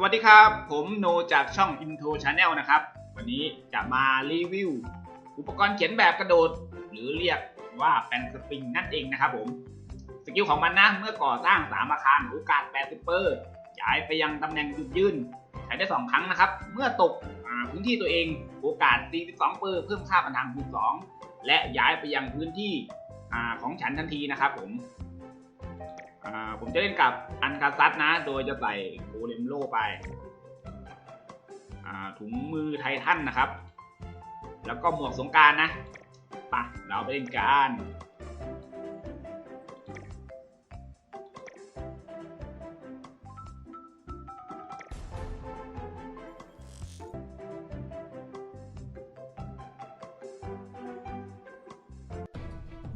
สวัสดีครับ ผมโนจากช่อง Intro Channel นะครับ วันนี้จะมารีวิว อุปกรณ์เขียนแบบกระโดด หรือเรียกว่าแปนสปริงนั่นเองนะครับผม สกิลของมันนะเมื่อก่อสร้างสามอาคารโอกาส80เปอร์ย้ายไปยังตำแหน่งจุดยืนใช้ได้ 2 ครั้งนะครับ เมื่อตกพื้นที่ตัวเองโอกาส 42เปอร์เพิ่มค่าปัญหาคูณ2และย้ายไปยังพื้นที่อของฉันทันทีนะครับผม ผมจะเล่นกับอันคาซัตนะ โดยจะใส่โกเลมโลไปถุงมือไททันนะครับ แล้วก็หมวกสงการนะปะเราไปเล่นกัน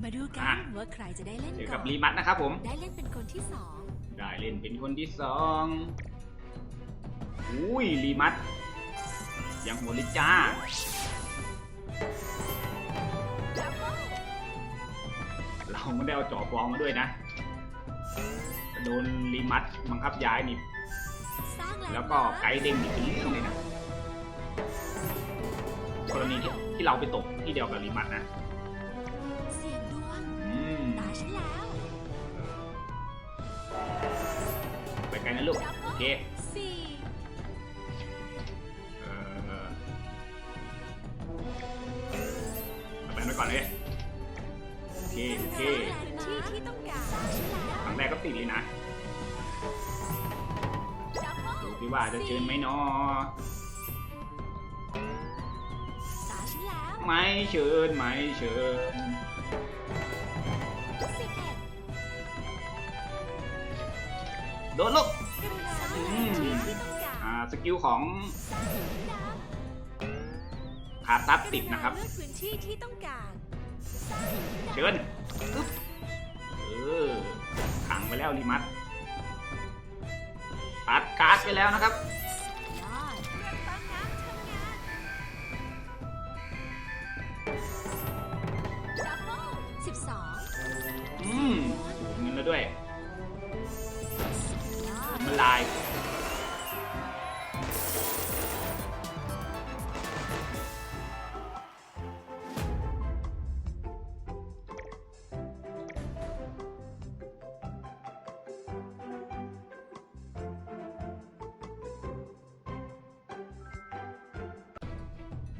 มาดูกันว่าใครจะได้เล่นเจอก่กัอบนรีมัตนะครับผม ได้เล่นเป็นคนที่สองได้เล่นเป็นคนที่สองอุ้ยรีมัตยังหัวลิจ้า เราไม่ได้เอาจ่อฟองมาด้วยนะ โดนรีมัตบังคับย้ายนี่ สร้างแล้วก็ไกด์เด้งนี่เป็นเรื่องเลยนะ กรณีที่ที่เราไปตกที่เดียวกับรีมัตนะ ฉันแล้วไปไกลนะลูก โอเคสี่เออเอาไปไว้ก่อนเลยโอเคโอเคสร้างพื้นที่ที่ต้องการครั้งแรกก็ติดเลยนะดูสิว่าจะเชิญไหมเนอตาฉันแล้ว ไม่เชิญไม่เชิญ โดนลูกกรุณาสร้างพื้นที่ที่ต้องการอ่าสกิลของสร้างหินดขาตัดำติดนะครับกรุณาเลือกพื้นที่ที่ต้องการสร้างหินดำเชิญอึ๊บเออขังไปแล้วรีมัตตัดการ์ดไปแล้วนะครับยอดเริ่มต้นนะทำงานดับเบิลสิบสองอืมถูกเงินแล้วด้วยย อดมันลาย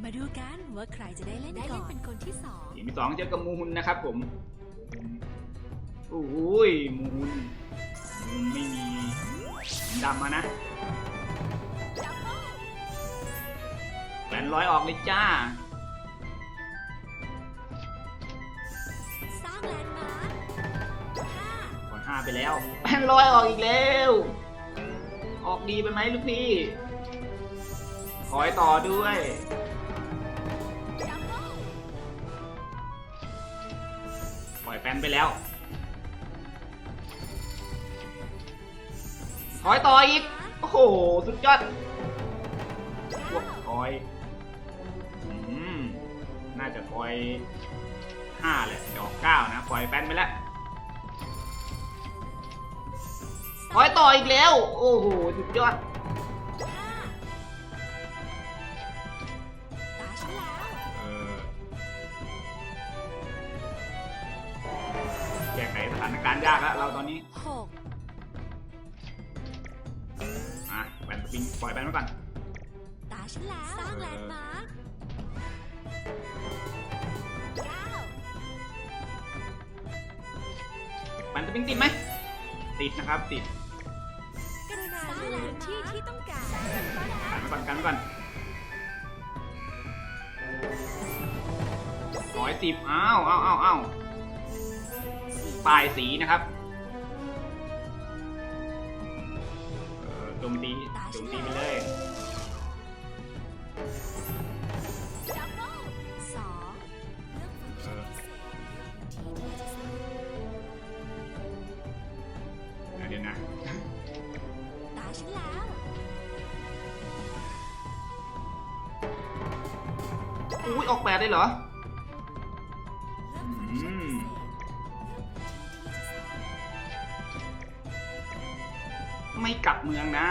มาดูกันว่าใครจะได้เล่นก่อนได้เล่นเป็นคนที่สองทีมที่สองเจอกับมูลนะครับผม โอ้ยมูลมูลไม่มี ดำมานะแหวนร้อยออกเลยจ้าสร้างแลนด์มาร์คห้าก่อนห้าไปแล้วแหวนร้อยออกอีกแล้ว ออกดีไปไหมลูกพี่ ขอให้ต่อด้วยปล่อยแฟนไปแล้ว ขอให้ต่ออีก โอ้โห สุดยอดพวกคอยอืมน่าจะคอยห้าเลยเดี๋ยวอกเก้านะปล่อยแฟนไปแล้วคอยต่ออีกแล้ว โอ้โห สุดยอดแล้วเออแก้ไขสถานการณ์ยากแล้วเราตอนนี้ ปริงปล่อยแฟนไว้ก่อน ตาฉันแล้วสร้างแลนด์มาร์คเก้าแฟนสปริงติดไหม ติดนะครับ ติดกรุณาสร้างแลนด์ที่ที่ต้องการกันไว้ก่อนกันไว้ก่อนร้อยสิบอ้าวอ้าวอ้าวอ้าวปลายสีนะครับเออโจมตี โจมตีไปเลยดับเบิลสองเลือกฟังก์ชันพิเศษเลือกพื้นที่ที่จะสร้างเดี๋ยวนะ ตาฉันแล้ว อุ้ยออกแปดได้เหรอ เลือกฟังก์ชันพิเศษเลือกพื้นที่ที่จะสร้างไม่กลับเมืองนะ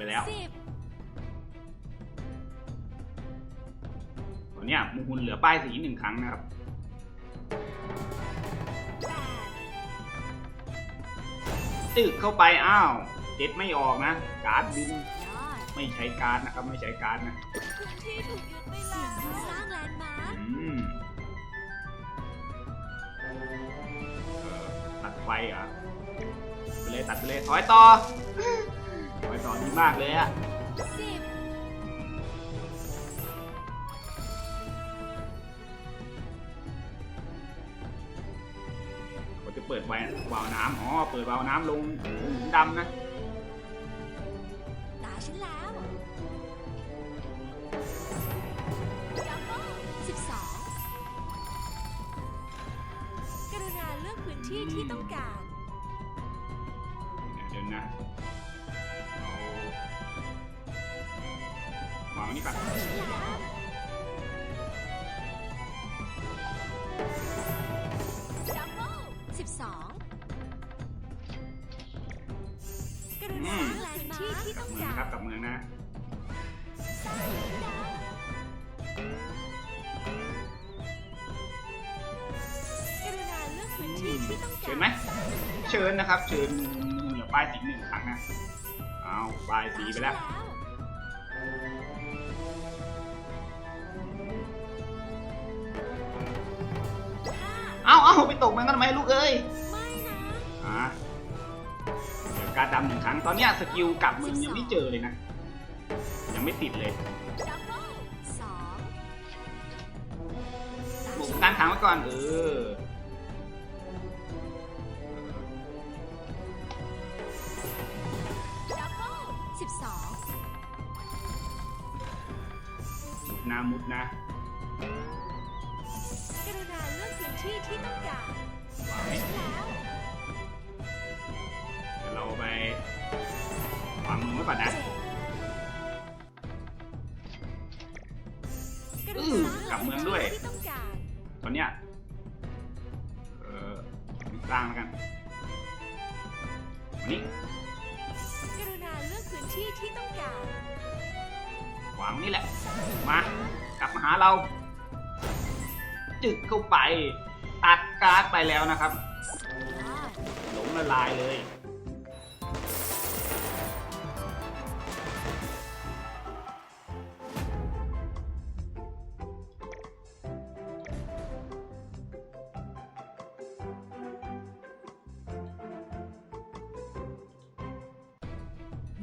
ไปแล้วสิบตอนเนี้ยมูลเหลือป้ายสีหนึ่งครั้งนะครับแปดตึกเข้าไปอ้าวเจ็ดไม่ออกนะ การ์ดบินยอดไม่ใช้การ์ดนะครับ ไม่ใช้การ์ดนะพื้นที่ถูกยึดไปแล้วสร้างแลนด์มาร์คอืมเออตัดไฟเหรอไปเลยตัดไปเลยถอยต่อ ถอยต่อดีมากเลยอะเขาจะเปิดไววาล์วน้ำอ๋อ เปิดวาล์วน้ำลงหลุมดำนะ ตาฉันแล้วดับเบิลสิบสองกรุณาเลือกพื้นที่ที่ต้องการ เดี๋ยวนะ วางไว้นี่ก่อนตาฉันแล้วดับเบิลสิบสองกรุณาสร้างแลนด์มาร์คที่กลัต้บองเมืองการครับกลับเมืองนะสร้างแลนด์มาร์คกรุณาเลือกพื้นที่ที่ต้องการเชิญไหมเชิญนะครับ เชิญเหลือป้ายสีหนึ่งครั้งนะเอาป้ายสีไปแล้วห้า เอาเอาไปตกมันกันทำไมลูกเอ้ยไม่นะอ่าเดี๋ยวการดำหนึ่งครั้งตอนเนี้ยสกิลกลับมึงยังไม่เจอเลยนะ ยังไม่ติดเลยดับเบิลสองบุกการค้างไว้ก่อนเออดับเบิลสิบสองมุดนะมุดนะ วางมือไว้ก่อนนะเจ็ดกรุอื้อณากลับเมืองด้วยที่ต้องการตอนเนี้ยเออสร้างแล้วกันวันนี้กรุณาเลือกพื้นที่ที่ต้องการวางนี่แหละ มากลับมาหาเรา จึกเข้าไป ตัดการ์ดไปแล้วนะครับยอดหลงละลายเลย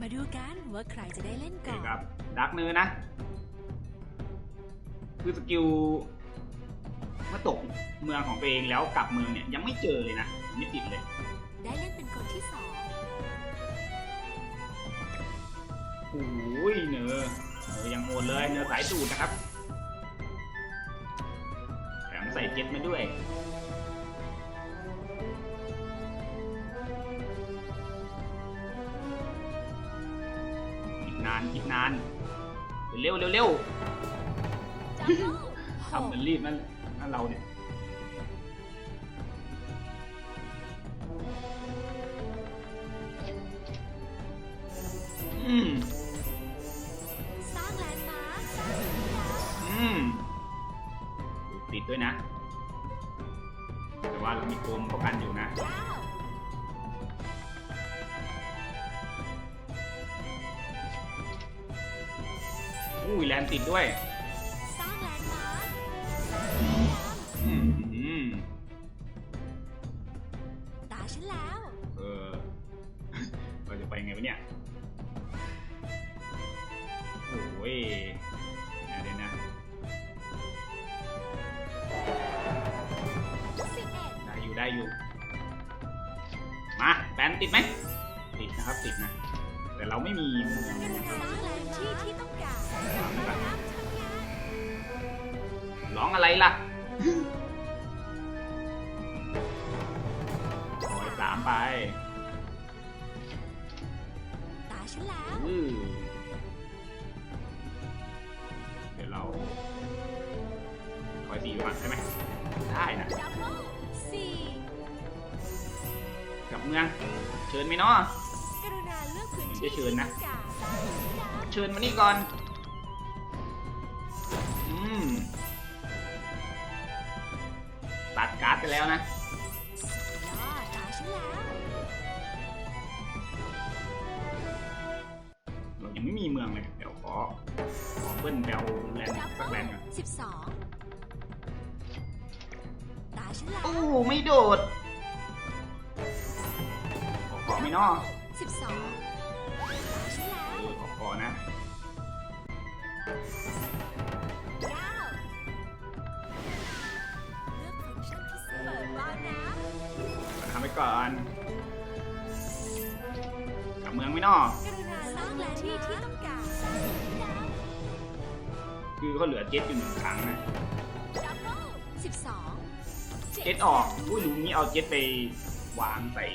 มาดูกันว่าใครจะได้เล่นโอเคก่อน ครับดักเนอร์นะ คือสกิลเมื่อตกเมืองของตัวเองแล้วกลับเมืองเนี่ย ยังไม่เจอเลยนะยังไม่ติดเลย ได้เล่นเป็นคนที่สองโอ้ยเนอเนอยังโหดเลยเนอสายสูตรนะครับแถมใส่เจ็ตมาด้วยานคิดนาน เร็วเร็วเร็วทำเหมือนรีบนั่นนั่นเราเนี่ยอืมสร้างแลนด์มาร์คสร้างแลนด์มาอืมติดด้วยนะ แต่ว่าเรามีโกมป้องกันอยู่นะเก้า อุ้ยแลนติดด้วยสร้างแลนด์มาร์คอืมอืมตาฉันแล้ว เออเราจะไปไงวะเนี่ยโอ้ยเดี๋ยวนะสิบเอ็ดได้อยู่ได้อยู่ มาแปนติดไหม องอะไรล่ะขอยสามไปตาฉันแล้ว อือเดี๋ยวเราคอยสี่ก่อนใช่ไหมได้นะดับเบิลสี่กลับเมือง เชิญไหมเนาะสกรุณาเลือกพื้นจะที่เชิญนะที่ต้องการเชิญมานี่ก่อน การ์ดไปแล้วนะยอดตาฉันแล้วเรายังไม่มีเมืองเลย เดี๋ยวขอขอเบิ้ลแบลแลนด์สักแลนด์ก่อนสิบสองตาฉันแล้วโอ้ไม่โดดขอขอไม่นอสิบสองตาฉันแล้วเออขอขอนะ ก่อนกลับเมืองไม่นอำกรุณาสร้างแลนด์ที่ที่ต้องการคือเขาเหลือเจ็ตอยู่หนึ่งครั้งนะสิบสองเจ็ตออกอุ้ยลุงนี้เอาเจ็ตไปวางใส่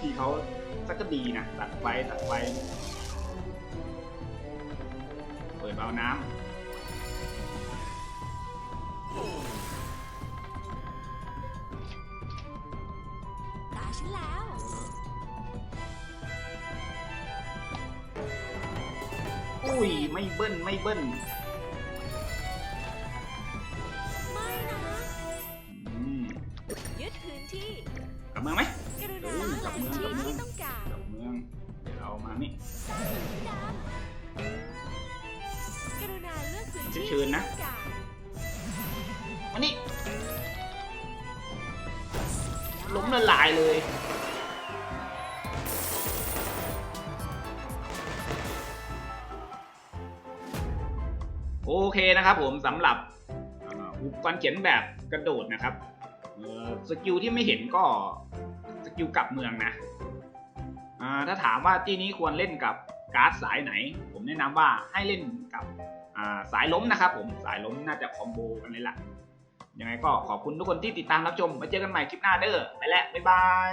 ที่เขาสักก็ดีนะตัดไฟตัดไฟเปิดเบาน้ต ไม่เบิ้ลไม่เบิ้ลไม่นะอืมยึดพื้นที่กลับเมืองไหม กรุณาสร้างแลนด์ที่ที่ต้องการกลับเมือง เดี๋ยวเรามานี่กรุณาเลือกพื้นที่เชิญนะที่ต้องการมานี่ล้มละลายเลย โอเคนะครับผมสำหรับอุปกรณ์เขียนแบบกระโดดนะครับสกิลที่ไม่เห็นก็สกิลกลับเมืองนะถ้าถามว่าที่นี้ควรเล่นกับการ์ดสายไหน ผมแนะนำว่าให้เล่นกับสายล้มนะครับผมสายล้มน่าจะคอมโบกันเลยล่ะยังไงก็ขอบคุณทุกคนที่ติดตามรับชมมาเจอกันใหม่คลิปหน้าเด้อไปแล้วบ๊ายบาย